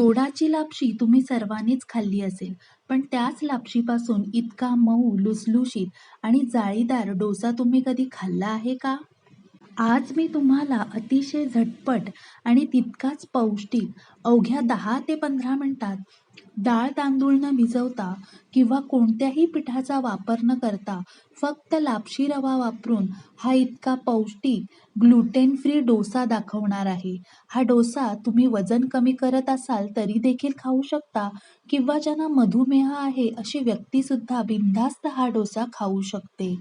गोडाची लापशी तुम्ही सर्वांनीच खाल्ली असेल, पण त्याच लापशीपासून इतका मऊ, लुसलुशीत आणि जाळीदार डोसा तुम्ही कधी खाल्ला आहे का? आज मी तुम्हाला अतिशय झटपट आणि तितकाच पौष्टिक अवघ्या दहा ते पंधरा मिनिटात डाळ तांदूळ न भिजवता किंवा कोणत्याही पिठाचा वापर न करता फक्त लापशी रवा वापरून हा इतका पौष्टिक ग्लुटेन फ्री डोसा दाखवणार आहे. हा डोसा तुम्ही वजन कमी करत असाल तरी देखील खाऊ शकता किंवा ज्यांना मधुमेह आहे अशी व्यक्तीसुद्धा बिनधास्त हा डोसा खाऊ शकते.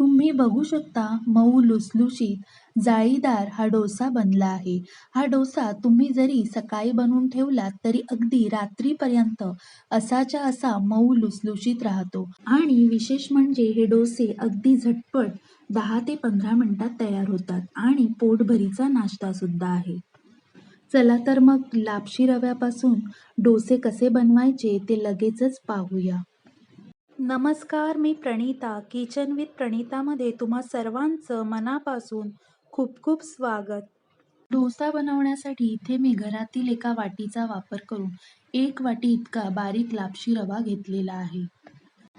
तुम्ही बघू शकता मऊ लुसलुशीत जाळीदार हा डोसा बनला आहे. हा डोसा तुम्ही जरी सकाळी बनवून ठेवलात तरी अगदी रात्रीपर्यंत असाच्या असा मऊ लुसलुशीत राहतो आणि विशेष म्हणजे हे डोसे अगदी झटपट दहा ते पंधरा मिनिटात तयार होतात आणि पोटभरीचा नाश्ता सुद्धा आहे. चला तर मग लापशी रव्यापासून डोसे कसे बनवायचे ते लगेचच पाहूया. नमस्कार मी प्रणिता किचन विथ प्रणितामध्ये तुम्हा सर्वांचं मनापासून खूप खूप स्वागत. डोसा बनवण्यासाठी इथे मी घरातील एका वाटीचा वापर करून एक वाटी इतका बारीक लापशी रवा घेतलेला आहे.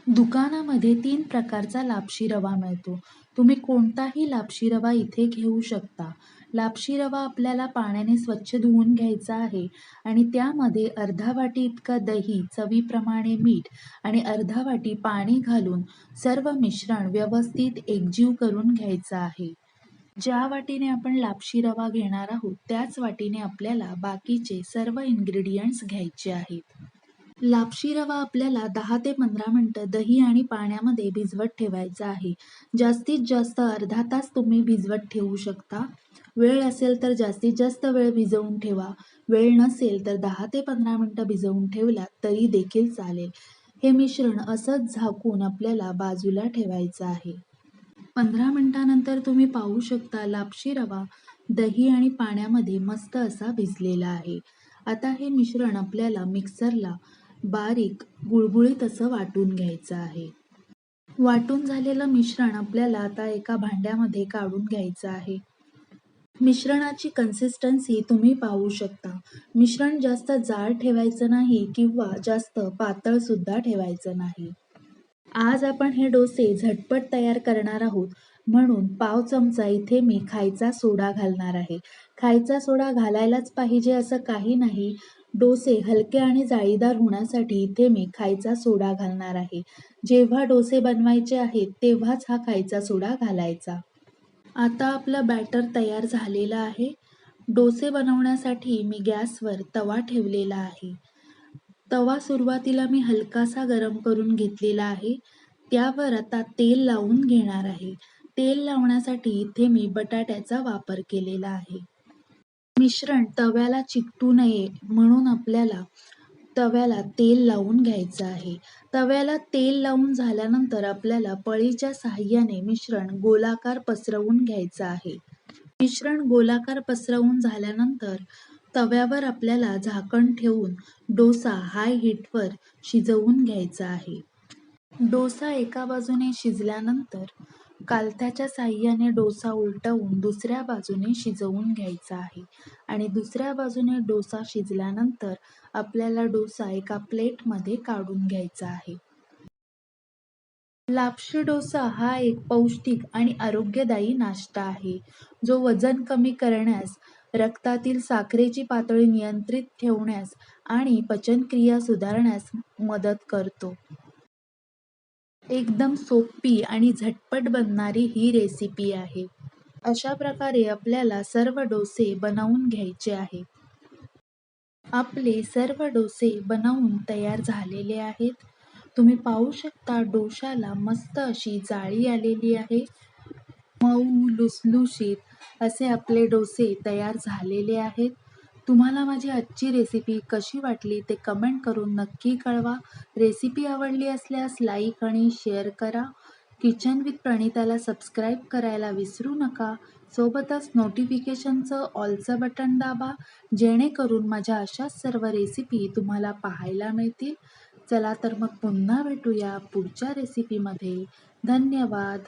दुकानामध्ये तीन प्रकारचा लापशी रवा मिळतो. तुम्ही कोणताही लापशी रवा इथे घेऊ शकता. लापशी रवा आपल्याला पाण्याने स्वच्छ धुवून घ्यायचा आहे आणि त्यामध्ये अर्धा वाटी इतकं दही, चवीप्रमाणे मीठ आणि अर्धा वाटी पाणी घालून सर्व मिश्रण व्यवस्थित एकजीव करून घ्यायचं आहे. ज्या वाटीने आपण लापशी रवा घेणार आहोत त्याच वाटीने आपल्याला बाकीचे सर्व इन्ग्रेडियंट्स घ्यायचे आहेत. लापशी रवा आपल्याला दहा ते पंधरा मिनटं दही आणि पाण्यामध्ये भिजवत ठेवायचा आहे. जास्तीत जास्त अर्धा तास तुम्ही भिजवत ठेवू शकता. वेळ असेल तर जास्तीत जास्त वेळ भिजवून ठेवा. वेळ नसेल तर दहा ते पंधरा मिनटं भिजवून ठेवला तरी देखील चालेल. हे मिश्रण असंच झाकून आपल्याला बाजूला ठेवायचं आहे. पंधरा मिनटानंतर तुम्ही पाहू शकता लापशी रवा दही आणि पाण्यामध्ये मस्त असा भिजलेला आहे. आता हे मिश्रण आपल्याला मिक्सरला बारीक गुळगुळीत असं वाटून घ्यायचं आहे. वाटून झालेलं मिश्रण आपल्याला आता एका भांड्यामध्ये काढून घ्यायचं आहे. मिश्रणाची कन्सिस्टन्सी तुम्ही पाहू शकता. मिश्रण जास्त जाड ठेवायचं नाही किंवा जास्त पातळ सुद्धा ठेवायचं नाही. आज आपण हे डोसे झटपट तयार करणार आहोत म्हणून पाव चमचा इथे मी खायचा सोडा घालणार आहे. खायचा सोडा घालायलाच पाहिजे असं काही नाही. डोसे हलके आणि जाळीदार होण्यासाठी इथे मी खायचा सोडा घालणार आहे. जेव्हा डोसे बनवायचे आहेत तेव्हाच हा खायचा सोडा घालायचा. आता आपलं बॅटर तयार झालेलं आहे. डोसे बनवण्यासाठी मी गॅसवर तवा ठेवलेला आहे. तवा सुरुवातीला मी हलकासा गरम करून घेतलेला आहे. त्यावर आता तेल लावून घेणार आहे. तेल लावण्यासाठी इथे मी बटाट्याचा वापर केलेला आहे. मिश्रण तव्याला चिकटू नये म्हणून आपल्याला तव्याला तेल लावून घ्यायचं आहे. तव्याला तेल लावून झाल्यानंतर आपल्याला पळीच्या साहाय्याने मिश्रण गोलाकार पसरवून घ्यायचं आहे. मिश्रण गोलाकार पसरवून झाल्यानंतर तव्यावर आपल्याला झाकण ठेवून डोसा हाय हीटवर शिजवून घ्यायचा आहे. डोसा एका बाजूने शिजल्यानंतर कालथ्याच्या साहाय्याने डोसा उलटवून दुसऱ्या बाजूने शिजवून घ्यायचा आहे आणि दुसऱ्या बाजूने डोसा शिजल्यानंतर आपल्याला डोसा एका प्लेटमध्ये काढून घ्यायचा आहे. लापशी डोसा हा एक पौष्टिक आणि आरोग्यदायी नाश्ता आहे, जो वजन कमी करण्यास, रक्तातील साखरेची पातळी नियंत्रित ठेवण्यास आणि पचनक्रिया सुधारण्यास मदत करतो. एकदम सोपी आणि झटपट बनणारी ही रेसिपी आहे. अशा प्रकारे आपल्याला सर्व डोसे बनवून घ्यायचे आहेत. आपले सर्व डोसे बनवून तयार झालेले आहेत. तुम्ही पाहू शकता डोशाला मस्त अशी जाळी आलेली आहे. मऊ लुसलुशीत असे आपले डोसे तयार झालेले आहेत. तुम्हाला माझी आजची रेसिपी कशी वाटली ते कमेंट करून नक्की कळवा. रेसिपी आवडली असल्यास लाईक आणि शेअर करा. किचन विथ प्रणिताला सबस्क्राईब करायला विसरू नका. सोबतच नोटिफिकेशनचं ऑलचं बटन दाबा जेणेकरून माझ्या अशाच सर्व रेसिपी तुम्हाला पाहायला मिळतील. चला तर मग पुन्हा भेटूया पुढच्या रेसिपीमध्ये. धन्यवाद.